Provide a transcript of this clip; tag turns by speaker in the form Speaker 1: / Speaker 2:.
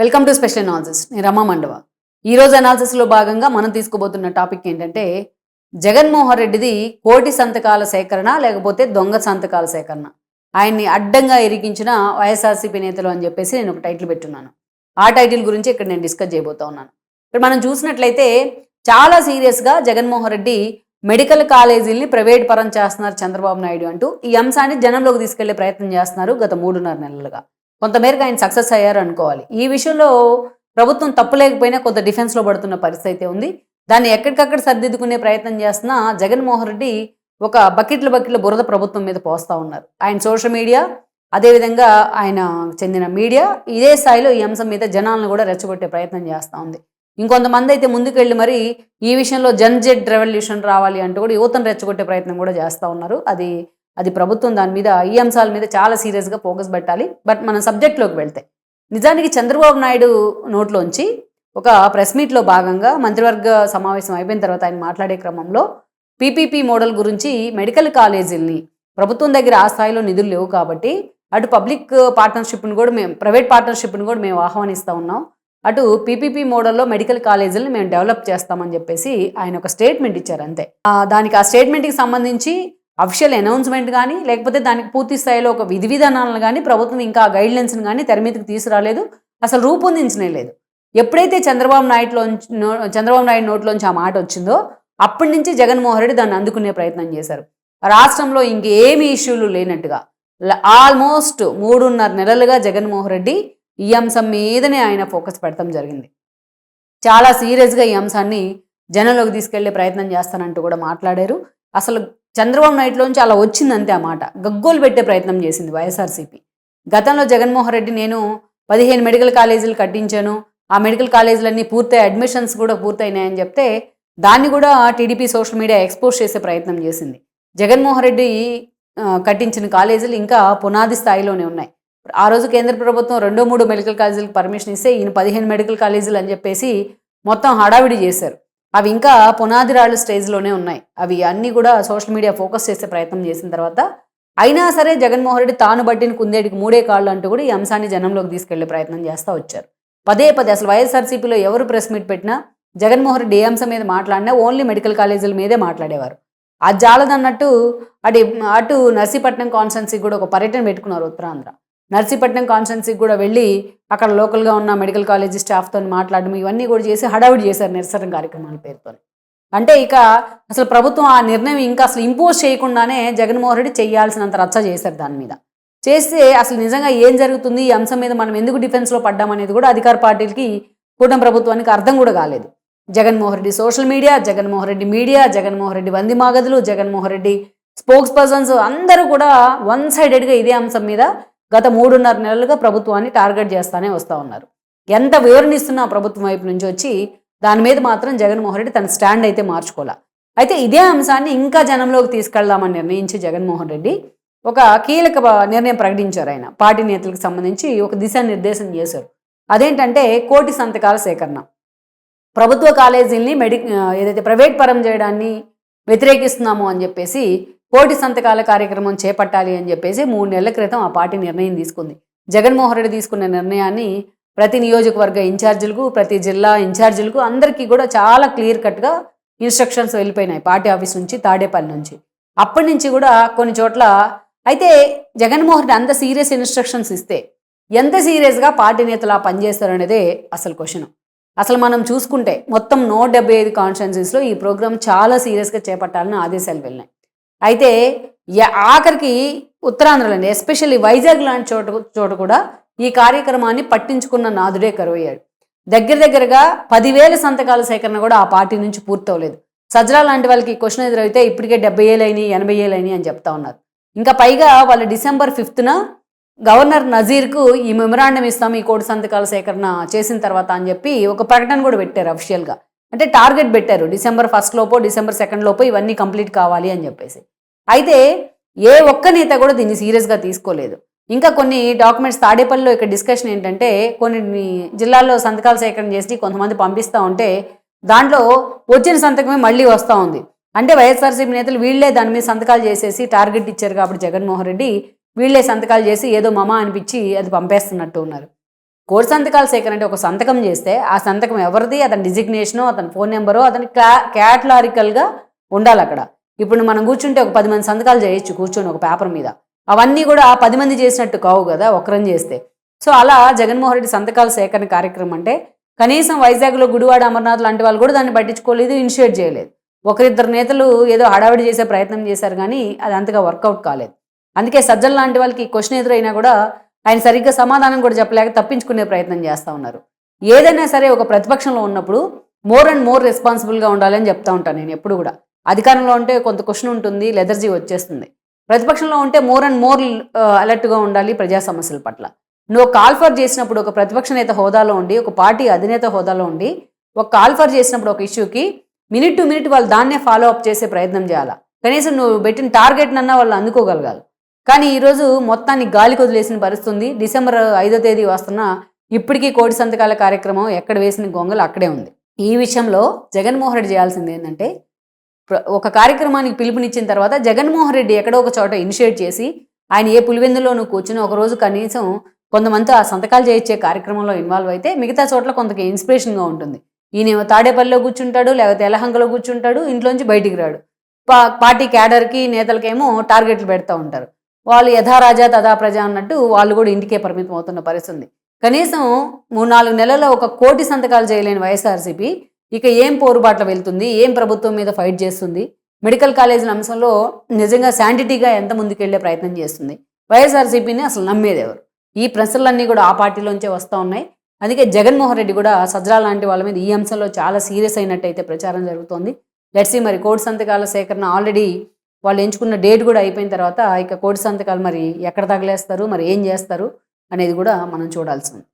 Speaker 1: Welcome to special analysis నేను రమా మండవ. ఈరోజు అనాలిసిస్లో భాగంగా మనం తీసుకోబోతున్న టాపిక్ ఏంటంటే జగన్మోహన్ రెడ్డిది కోటి సంతకాల సేకరణ లేకపోతే దొంగ సంతకాల సేకరణ. ఆయన్ని అడ్డంగా ఇరికించిన వైఎస్ఆర్సీపీ నేతలు అని చెప్పేసి నేను ఒక టైటిల్ పెట్టున్నాను. ఆ టైటిల్ గురించి ఇక్కడ నేను డిస్కస్ చేయబోతా ఉన్నాను. ఇక్కడ మనం చూసినట్లయితే చాలా సీరియస్గా జగన్మోహన్ రెడ్డి మెడికల్ కాలేజీల్ని ప్రైవేట్ పరం చేస్తున్నారు చంద్రబాబు నాయుడు అంటూ. ఈ అంశాన్ని జనంలోకి తీసుకెళ్ళే ప్రయత్నం చేస్తున్నారు గత మూడున్నర నెలలుగా. కొంతమేరకు ఆయన సక్సెస్ అయ్యారు అనుకోవాలి. ఈ విషయంలో ప్రభుత్వం తప్పు లేకపోయినా కొంత డిఫెన్స్లో పడుతున్న పరిస్థితి అయితే ఉంది. దాన్ని ఎక్కడికక్కడ సర్దిద్దుకునే ప్రయత్నం చేస్తున్న జగన్మోహన్ రెడ్డి ఒక బకెట్ల బకెట్ల బురద ప్రభుత్వం మీద పోస్తా ఉన్నారు. ఆయన సోషల్ మీడియా అదేవిధంగా ఆయన చెందిన మీడియా ఇదే స్థాయిలో ఈ అంశం మీద జనాలను కూడా రెచ్చగొట్టే ప్రయత్నం చేస్తూ ఉంది. ఇంకొంతమంది అయితే ముందుకెళ్ళి మరి ఈ విషయంలో జన్ జెడ్ రెవల్యూషన్ రావాలి అంటూ కూడా యువతను రెచ్చగొట్టే ప్రయత్నం కూడా చేస్తూ ఉన్నారు. అది అది ప్రభుత్వం దాని మీద ఈ అంశాల మీద చాలా సీరియస్గా ఫోకస్ పెట్టాలి. బట్ మనం సబ్జెక్ట్లోకి వెళ్తే నిజానికి చంద్రబాబు నాయుడు నోట్లోంచి ఒక ప్రెస్ మీట్లో భాగంగా మంత్రివర్గ సమావేశం అయిపోయిన తర్వాత ఆయన మాట్లాడే క్రమంలో పీపీపీ మోడల్ గురించి మెడికల్ కాలేజీల్ని ప్రభుత్వం దగ్గర ఆ స్థాయిలో నిధులు లేవు కాబట్టి అటు పబ్లిక్ పార్ట్నర్షిప్ని కూడా మేము ప్రైవేట్ పార్ట్నర్షిప్ను కూడా మేము ఆహ్వానిస్తూ ఉన్నాం. అటు పీపీపీ మోడల్లో మెడికల్ కాలేజీలను మేము డెవలప్ చేస్తామని చెప్పేసి ఆయన ఒక స్టేట్మెంట్ ఇచ్చారు అంతే. దానికి ఆ స్టేట్మెంట్కి సంబంధించి అఫిషియల్ అనౌన్స్మెంట్ కానీ లేకపోతే దానికి పూర్తి స్థాయిలో ఒక విధి విధానాలను కానీ ప్రభుత్వం ఇంకా గైడ్లైన్స్ని కానీ తెర మీదకి తీసుకురాలేదు. అసలు రూపొందించనే లేదు. ఎప్పుడైతే చంద్రబాబు నాయుడులో చంద్రబాబు నాయుడు నోట్లోంచి ఆ మాట వచ్చిందో అప్పటి నుంచి జగన్మోహన్ రెడ్డి దాన్ని అందుకునే ప్రయత్నం చేశారు. రాష్ట్రంలో ఇంకేమి ఇష్యూలు లేనట్టుగా ఆల్మోస్ట్ మూడున్నర నెలలుగా జగన్మోహన్ రెడ్డి ఈ అంశం మీదనే ఆయన ఫోకస్ పెడతాం జరిగింది. చాలా సీరియస్గా ఈ అంశాన్ని జనంలోకి తీసుకెళ్ళే ప్రయత్నం చేస్తానంటూ కూడా మాట్లాడారు. అసలు చంద్రబాబు నాయుడులోంచి అలా వచ్చిందంతే ఆ మాట. గగ్గోలు పెట్టే ప్రయత్నం చేసింది వైఎస్ఆర్సీపీ. గతంలో జగన్మోహన్ రెడ్డి నేను పదిహేను మెడికల్ కాలేజీలు కట్టించాను. ఆ మెడికల్ కాలేజీలన్నీ పూర్తయి అడ్మిషన్స్ కూడా పూర్తయినాయని చెప్తే దాన్ని కూడా టీడీపీ సోషల్ మీడియా ఎక్స్పోజ్ చేసే ప్రయత్నం చేసింది. జగన్మోహన్ రెడ్డి కట్టించిన కాలేజీలు ఇంకా పునాది స్థాయిలోనే ఉన్నాయి. ఆ రోజు కేంద్ర ప్రభుత్వం రెండో మూడు మెడికల్ కాలేజీలకు పర్మిషన్ ఇస్తే ఈయన పదిహేను మెడికల్ కాలేజీలు అని చెప్పేసి మొత్తం హడావిడి చేశారు. అవి ఇంకా పునాదిరాళ్ళు స్టేజ్లోనే ఉన్నాయి. అవి అన్నీ కూడా సోషల్ మీడియా ఫోకస్ చేసే ప్రయత్నం చేసిన తర్వాత అయినా సరే జగన్మోహన్ రెడ్డి తాను బట్టిన కుందేటికి మూడే కాళ్ళు అంటూ కూడా ఈ అంశాన్ని జనంలోకి తీసుకెళ్ళే ప్రయత్నం చేస్తూ వచ్చారు. పదే పదే అసలు వైఎస్ఆర్సీపీలో ఎవరు ప్రెస్ మీట్ పెట్టినా జగన్మోహన్ రెడ్డి ఏ అంశం మీద మాట్లాడినా ఓన్లీ మెడికల్ కాలేజీల మీదే మాట్లాడేవారు. ఆ జాలదన్నట్టు అటు అటు నర్సీపట్నం కాన్స్టెన్సీకి కూడా ఒక పర్యటన పెట్టుకున్నారు ఉత్తరాంధ్ర. నర్సీపట్నం కాన్స్టెన్సీకి కూడా వెళ్ళి అక్కడ లోకల్గా ఉన్న మెడికల్ కాలేజీ స్టాఫ్తో మాట్లాడడం ఇవన్నీ కూడా చేసి హడావుడి చేశారు నిరసన కార్యక్రమాల పేరుతో అంటే ఇక అసలు ప్రభుత్వం ఆ నిర్ణయం ఇంకా అసలు ఇంపోజ్ చేయకుండానే జగన్మోహన్ రెడ్డి చేయాల్సినంత రచ్చ చేశారు దాని మీద. చేస్తే అసలు నిజంగా ఏం జరుగుతుంది? ఈ అంశం మీద మనం ఎందుకు డిఫెన్స్లో పడ్డామనేది కూడా అధికార పార్టీలకి కూటమి ప్రభుత్వానికి అర్థం కూడా కాలేదు. Jaganmohan Reddy social media Jaganmohan Reddy media Jaganmohan Reddy వంది మాగదులు జగన్మోహన్ రెడ్డి స్పోక్స్ పర్సన్స్ అందరూ కూడా వన్ సైడెడ్గా ఇదే అంశం మీద గత మూడున్నర నెలలుగా ప్రభుత్వాన్ని టార్గెట్ చేస్తానే వస్తూ ఉన్నారు. ఎంత వివరణిస్తున్నా ప్రభుత్వం వైపు నుంచి వచ్చి దాని మీద మాత్రం జగన్మోహన్ రెడ్డి తన స్టాండ్ అయితే మార్చుకోలే అయితే ఇదే అంశాన్ని ఇంకా జనంలోకి తీసుకెళ్దామని నిర్ణయించి జగన్మోహన్ రెడ్డి ఒక కీలక నిర్ణయం ప్రకటించారు ఆయన. పార్టీ నేతలకు సంబంధించి ఒక దిశానిర్దేశం చేశారు. అదేంటంటే కోటి సంతకాల సేకరణ. ప్రభుత్వ కాలేజీల్ని మెడి ఏదైతే ప్రైవేట్ పరం చేయడాన్ని వ్యతిరేకిస్తున్నాము అని చెప్పేసి కోటి సంతకాల కార్యక్రమం చేపట్టాలి అని చెప్పేసి మూడు నెలల క్రితం ఆ పార్టీ నిర్ణయం తీసుకుంది. జగన్మోహన్ రెడ్డి తీసుకున్న నిర్ణయాన్ని ప్రతి నియోజకవర్గ ఇన్ఛార్జీలకు ప్రతి జిల్లా ఇన్ఛార్జీలకు అందరికీ కూడా చాలా క్లియర్ కట్గా ఇన్స్ట్రక్షన్స్ వెళ్ళిపోయినాయి పార్టీ ఆఫీస్ నుంచి తాడేపల్లి నుంచి. అప్పటి నుంచి కూడా కొన్ని చోట్ల అయితే జగన్మోహన్ రెడ్డి అంత సీరియస్ ఇన్స్ట్రక్షన్స్ ఇస్తే ఎంత సీరియస్గా పార్టీ నేతలు ఆ పనిచేస్తారు అనేదే అసలు క్వశ్చన్. అసలు మనం చూసుకుంటే మొత్తం నూట డెబ్బై ఐదు కాన్స్టిట్యున్సీస్లో ఈ ప్రోగ్రామ్ చాలా సీరియస్గా చేపట్టాలని ఆదేశాలు వెళ్ళినాయి. అయితే ఆఖరికి ఉత్తరాంధ్రలోని ఎస్పెషల్లీ వైజాగ్ లాంటి చోట చోట కూడా ఈ కార్యక్రమాన్ని పట్టించుకున్న నాదుడే కరువయ్యాడు. దగ్గర దగ్గరగా పదివేల సంతకాల సేకరణ కూడా ఆ పార్టీ నుంచి పూర్తవలేదు. సజ్రా లాంటి వాళ్ళకి క్వశ్చన్ ఎదురైతే ఇప్పటికే డెబ్బై ఏళ్ళు అయినాయి ఎనభై ఏళ్ళు అయినాయి అని చెప్తా ఉన్నారు. ఇంకా పైగా వాళ్ళు డిసెంబర్ ఫిఫ్త్న గవర్నర్ నజీర్కు ఈ మెమరాండం ఇస్తాం ఈ కోటి సంతకాల సేకరణ చేసిన తర్వాత అని చెప్పి ఒక ప్రకటన కూడా పెట్టారు అఫిషియల్గా అంటే టార్గెట్ పెట్టారు డిసెంబర్ ఫస్ట్ లోపో డిసెంబర్ సెకండ్ లోపో ఇవన్నీ కంప్లీట్ కావాలి అని చెప్పేసి. అయితే ఏ ఒక్క నేత కూడా దీన్ని సీరియస్గా తీసుకోలేదు. ఇంకా కొన్ని డాక్యుమెంట్స్ తాడేపల్లిలో ఇక్కడ డిస్కషన్ ఏంటంటే కొన్ని జిల్లాల్లో సంతకాలు సేకరణ చేసి కొంతమంది పంపిస్తూ ఉంటే దాంట్లో వచ్చిన సంతకమే మళ్ళీ వస్తూ ఉంది. అంటే వైఎస్ఆర్సీపీ నేతలు వీళ్ళే దాని మీద సంతకాలు చేసేసి టార్గెట్ ఇచ్చారు కాబట్టి జగన్మోహన్ రెడ్డి వీళ్ళే సంతకాలు చేసి ఏదో మమ అనిపించి అది పంపేస్తున్నట్టు ఉన్నారు. కోడి సంతకాలు సేకరణ అంటే ఒక సంతకం చేస్తే ఆ సంతకం ఎవరిది? అతని డిజిగ్నేషను అతని ఫోన్ నెంబరు అతని క్లా క్యాటలారికల్గా ఉండాలి అక్కడ. ఇప్పుడు మనం కూర్చుంటే ఒక పది మంది సంతకాలు చేయొచ్చు కూర్చొని ఒక పేపర్ మీద. అవన్నీ కూడా ఆ పది మంది చేసినట్టు కావు కదా ఒకరం చేస్తే. సో అలా జగన్మోహన్ రెడ్డి సంతకాల సేకరణ కార్యక్రమం అంటే కనీసం వైజాగ్లో గుడివాడ అమర్నాథ్ లాంటి వాళ్ళు కూడా దాన్ని పట్టించుకోలేదు ఇనిషియేట్ చేయలేదు. ఒకరిద్దరు నేతలు ఏదో హడావిడి చేసే ప్రయత్నం చేశారు కానీ అది అంతగా వర్కౌట్ కాలేదు. అందుకే సజ్జన్ లాంటి వాళ్ళకి క్వశ్చన్ ఎదురైనా కూడా ఆయన సరిగ్గా సమాధానం కూడా చెప్పలేక తప్పించుకునే ప్రయత్నం చేస్తూ ఉన్నారు. ఏదైనా సరే ఒక ప్రతిపక్షంలో ఉన్నప్పుడు మోర్ అండ్ మోర్ రెస్పాన్సిబుల్గా ఉండాలని చెప్తా ఉంటాను నేను ఎప్పుడు కూడా. అధికారంలో ఉంటే కొంత క్వశ్చన్ ఉంటుంది లెదర్జీ వచ్చేస్తుంది. ప్రతిపక్షంలో ఉంటే మోర్ అండ్ మోర్ అలర్ట్గా ఉండాలి ప్రజా సమస్యల పట్ల. నువ్వు కాల్ఫర్ చేసినప్పుడు ఒక ప్రతిపక్ష నేత హోదాలో ఉండి ఒక పార్టీ అధినేత హోదాలో ఉండి ఒక కాల్ఫర్ చేసినప్పుడు ఒక ఇష్యూకి మినిట్ టు మినిట్ వాళ్ళు దాన్నే ఫాలో అప్ చేసే ప్రయత్నం చేయాలా? కనీసం నువ్వు పెట్టిన టార్గెట్నన్నా వాళ్ళు అందుకోగలగాలి. కానీ ఈరోజు మొత్తాన్ని గాలి కొదిలేసిన పరిస్థితుంది. డిసెంబర్ ఐదో తేదీ వస్తున్న ఇప్పటికీ కోటి సంతకాల కార్యక్రమం ఎక్కడ వేసిన గొంగలు అక్కడే ఉంది. ఈ విషయంలో జగన్మోహన్ రెడ్డి చేయాల్సింది ఏంటంటే ఒక కార్యక్రమానికి పిలుపునిచ్చిన తర్వాత జగన్మోహన్ రెడ్డి ఎక్కడో ఒక చోట ఇనిషియేట్ చేసి ఆయన ఏ పులివెందులోనూ కూర్చుని ఒక రోజు కనీసం కొంతమంది ఆ సంతకాలు చేయించే కార్యక్రమంలో ఇన్వాల్వ్ అయితే మిగతా చోట్ల కొంతకి ఇన్స్పిరేషన్గా ఉంటుంది. ఈయన తాడేపల్లిలో కూర్చుంటాడు లేకపోతే ఎలహంకలో కూర్చుంటాడు ఇంట్లోంచి బయటికి రాడు. పా పార్టీ క్యాడర్కి నేతలకేమో టార్గెట్లు పెడతా ఉంటారు. వాళ్ళు యథారాజా తథా ప్రజ అన్నట్టు వాళ్ళు కూడా ఇంటికే పరిమితం అవుతున్న పరిస్థితి కనీసం మూడు నాలుగు నెలల్లో ఒక కోటి సంతకాలు చేయలేని వైఎస్ఆర్సీపీ ఇక ఏం పోరుబాట్ల వెళ్తుంది? ఏం ప్రభుత్వం మీద ఫైట్ చేస్తుంది? మెడికల్ కాలేజీల అంశంలో నిజంగా శాంటిటీగా ఎంత ముందుకెళ్ళే ప్రయత్నం చేస్తుంది? వైఎస్ఆర్సీపీని అసలు నమ్మేది ఎవరు ఈ ప్రశ్నలన్నీ కూడా ఆ పార్టీలోంచే వస్తూ ఉన్నాయి. అందుకే జగన్మోహన్ రెడ్డి కూడా సజ్రా లాంటి వాళ్ళ మీద ఈ అంశంలో చాలా సీరియస్ అయినట్టయితే ప్రచారం జరుగుతోంది. లెట్సీ మరి కోడి సంతకాల సేకరణ ఆల్రెడీ వాళ్ళు ఎంచుకున్న డేట్ కూడా అయిపోయిన తర్వాత ఇక కోడి సంతకాలు మరి ఎక్కడ తగలేస్తారు? మరి ఏం చేస్తారు? అనేది కూడా మనం చూడాల్సింది